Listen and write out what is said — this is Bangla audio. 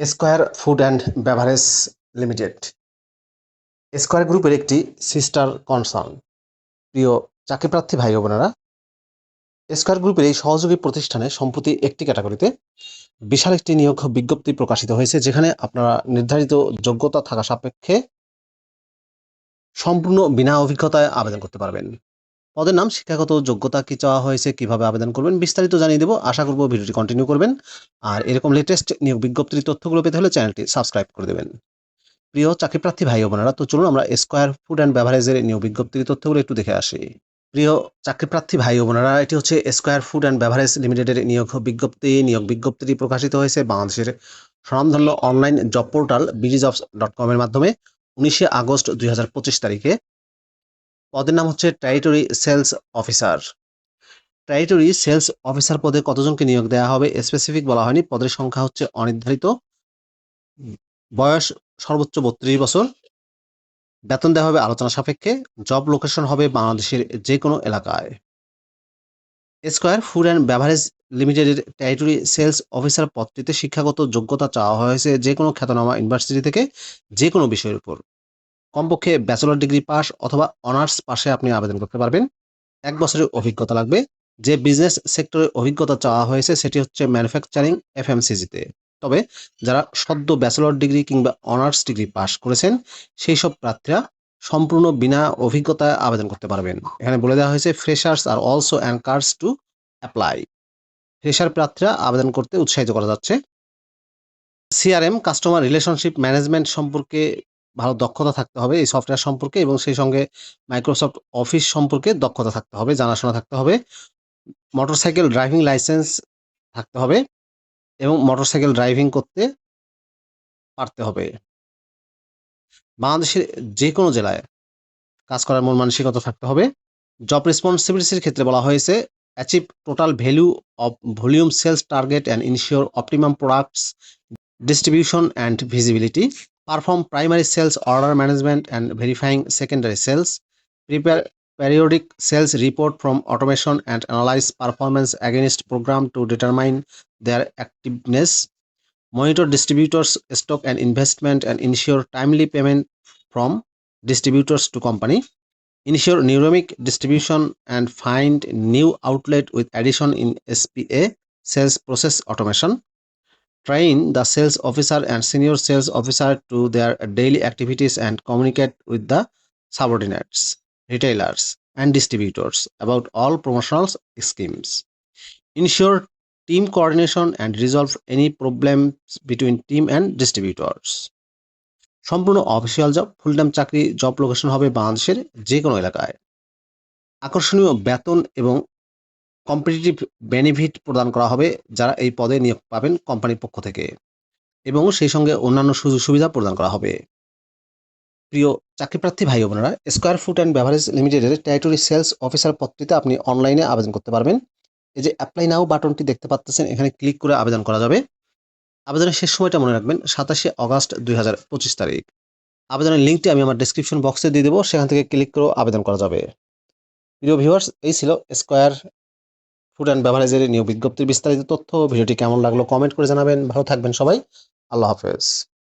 Square food and beverage limited. Square গ্রুপের একটি সিস্টার কনসার্ন। প্রিয় চাকরিপ্রার্থী ভাই বোনেরা, স্কয়ার গ্রুপের এই সহযোগী প্রতিষ্ঠানে সম্প্রতি একটি ক্যাটাগরিতে বিশাল একটি নিয়োগ বিজ্ঞপ্তি প্রকাশিত হয়েছে, যেখানে আপনারা নির্ধারিত যোগ্যতা থাকা সাপেক্ষে সম্পূর্ণ বিনা অভিজ্ঞতায় আবেদন করতে পারবেন। পদের নাম শিক্ষাগত যোগ্যতা কি চাওয়া হয়েছে, কীভাবে আবেদন করবেন, বিস্তারিত জানিয়ে দেবো। আশা করব ভিডিওটি কন্টিনিউ করবেন। আর এরকম লেটেস্ট নিয়োগ বিজ্ঞপ্তির তথ্যগুলো পেতে হলে চ্যানেলটি সাবস্ক্রাইব করে দেবেন। প্রিয় চাকরিপ্রার্থী ভাই বোনেরা, তো চলুন আমরা স্কয়ার ফুড অ্যান্ড ব্যাভারেজের নিয়োগ বিজ্ঞপ্তির তথ্যগুলো একটু দেখে আসি। প্রিয় চাকরিপ্রার্থী ভাই বোনেরা, এটি হচ্ছে স্কোয়ার ফুড অ্যান্ড ব্যাভারেজ লিমিটেডের নিয়োগ বিজ্ঞপ্তি। নিয়োগ বিজ্ঞপ্তিটি প্রকাশিত হয়েছে বাংলাদেশের স্বনামধন্য online job portal BD jobs dot কমের মাধ্যমে। উনিশে আগস্ট দুই হাজার পঁচিশ তারিখে পদের নাম হচ্ছে territory sales officer territory sales officer পদে কতজনকে নিয়োগ দেওয়া হবে স্পেসিফিক বলা হয়নি। পদের সংখ্যা হচ্ছে অনির্ধারিত। বয়স সর্বোচ্চ বত্রিশ বছর। বেতন দেওয়া হবে আলোচনা সাপেক্ষে। জব লোকেশন হবে বাংলাদেশের যে কোনো এলাকায়। স্কোয়ার ফুড অ্যান্ড ব্যাভারেজ লিমিটেডের টেরিটরি সেলস অফিসার পদটিতে শিক্ষাগত যোগ্যতা চাওয়া হয়েছে যে কোনো খ্যাতনামা ইউনিভার্সিটি থেকে যে কোনো বিষয়ের উপর। কমপক্ষে ব্যাচেলর ডিগ্রি পাস অথবা অনার্স পাশে আপনি আবেদন করতে পারবেন। এক বছরের অভিজ্ঞতা লাগবে। যে বিজনেস সেক্টরে অভিজ্ঞতা চাওয়া হয়েছে সেটি হচ্ছে ম্যানুফ্যাকচারিং এফ এফএমসিজিতে তবে যারা সদ্য ব্যাচেলর ডিগ্রি কিংবা অনার্স ডিগ্রি পাস করেছেন, সেই সব প্রার্থীরা সম্পূর্ণ বিনা অভিজ্ঞতায় আবেদন করতে পারবেন। এখানে বলে দেওয়া হয়েছে freshers are also encouraged to apply fresher প্রার্থীরা আবেদন করতে উৎসাহিত করা যাচ্ছে। সিআরএম কাস্টমার রিলেশনশিপ ম্যানেজমেন্ট সম্পর্কে ভালো দক্ষতা থাকতে হবে এই সফটওয়্যার সম্পর্কে এবং সেই সঙ্গে মাইক্রোসফট অফিস সম্পর্কে দক্ষতা থাকতে হবে, জানাশোনা থাকতে হবে মোটরসাইকেল ড্রাইভিং লাইসেন্স থাকতে হবে এবং মোটরসাইকেল ড্রাইভিং করতে পারতে হবে। বাংলাদেশের যে কোনো জেলায় কাজ করার মন মানসিকতা থাকতে হবে। জব রেসপন্সিবিলিটির ক্ষেত্রে বলা হয়েছে achieve total value of volume sales target and ensure optimum products distribution and visibility, perform primary sales order management and verifying secondary sales, prepare periodic sales report from automation and analyze performance against program to determine their activeness, monitor distributors stock and investment and ensure timely payment from distributors to company, ensure neuromic distribution and find new outlet with addition in SPA sales process automation, train the sales officer and senior sales officer to their daily activities and communicate with the subordinates, retailers, and distributors about all promotional schemes. Ensure team coordination and resolve any problems between team and distributors. সম্পূর্ণ অফিসিয়াল জব ফুল টাইম চাকরি জব লোকেশন হবে বাংলাদেশের যে কোনো এলাকায় আকর্ষণীয় বেতন এবং কম্পিটিটিভ বেনিফিট প্রদান করা হবে যারা এই পদে নিয়োগ পাবেন কোম্পানির পক্ষ থেকে এবং সেই সঙ্গে অন্যান্য সুযোগ সুবিধা প্রদান করা হবে। প্রিয় চাকরিপ্রার্থী ভাই বোনেরা স্কয়ার ফুড অ্যান্ড বেভারেজ লিমিটেডের টেরিটরি সেলস অফিসার পদটিতে আপনি অনলাইনে আবেদন করতে পারবেন। এই যে অ্যাপ্লাই নাও বাটনটি দেখতে পাচ্ছেন এখানে ক্লিক করে আবেদন করা যাবে। আবেদনের শেষ সময়টা মনে রাখবেন, সাতাশে অগস্ট দুই হাজার পঁচিশ তারিখ। আবেদনের লিঙ্কটি আমি আমার ডিসক্রিপশন বক্সে দিয়ে দেবো, সেখান থেকে ক্লিক করেও আবেদন করা যাবে। প্রিয় ভিউয়ার্স এই ছিল স্কয়ার ফুড অ্যান্ড বেভারেজের নিয়োগ বিজ্ঞপ্তির বিস্তারিত তথ্য, ভিডিওটি কেমন লাগল কমেন্ট করে জানাবেন। ভালো থাকবেন সবাই। আল্লাহ হাফেজ।